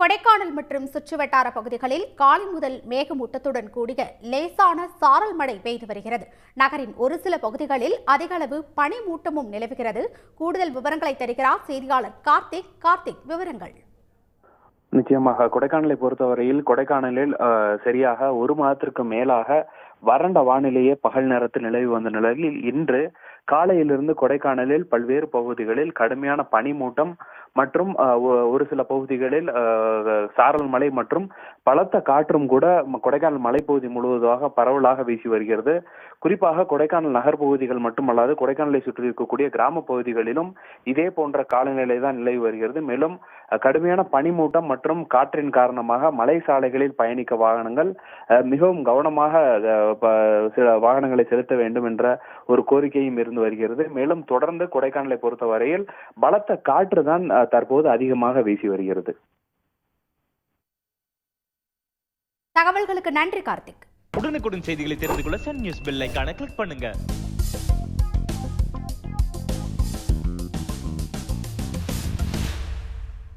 கொடைக்கானல் மற்றும் சுற்றுவட்டார பகுதிகளில் காலை முதல் மேகமூட்டத்துடன் கூடிய லேசான சாரல் மழை பெய்து வருகிறது. நகரின் ஒரு சில பகுதிகளில் அதிக அளவு பனிமூட்டமும் நிலவுகிறது. கூடுதல் விவரங்களை தருகிறார் செய்தியாளர் கார்த்திக். கார்த்திக் விவரங்கள். நிச்சயமாக கொடைக்கானலை பொறுத்தவரையில் கொடைக்கானலில் அஹ், சரியாக ஒரு மாதத்திற்கு மேலாக வறண்ட வானிலையே பகல் நேரத்தில் நிலவி வந்த நிலையில் இன்று காலையிலிருந்து கொடைக்கானலில் பல்வேறு பகுதிகளில் கடுமையான பனிமூட்டம் மற்றும் ஒரு சில பகுதிகளில் சாரல் மழை மற்றும் பலத்த காற்றும் கூட கொடைக்கானல் மலைப்பகுதி முழுவதாக பரவலாக வீசி வருகிறது. குறிப்பாக கொடைக்கானல் நகர் பகுதிகள் மட்டுமல்லாது கொடைக்கானலை சுற்றி இருக்கக்கூடிய கிராம பகுதிகளிலும் இதே போன்ற காலநிலை தான் நிலவி வருகிறது. மேலும் கடுமையான பனிமூட்டம் மற்றும் காற்றின் காரணமாக மலை சாலைகளில் பயணிக்க வாகனங்கள் மிகவும் கவனமாக சில வாகனங்களை செலுத்த வேண்டும் என்ற ஒரு கோரிக்கையும் இருந்து வருகிறது. மேலும் தொடர்ந்து கொடைக்கானலை பொறுத்தவரையில் பலத்த காற்று தான் தற்போது அதிகமாக வீசி வருகிறது. தகவல்களுக்கு நன்றி கார்த்திக். உடனுக்குடன் செய்திகளை தெரிந்து கொள்ள சன் நியூஸ் பெல் ஐகானை கிளிக் பண்ணுங்க.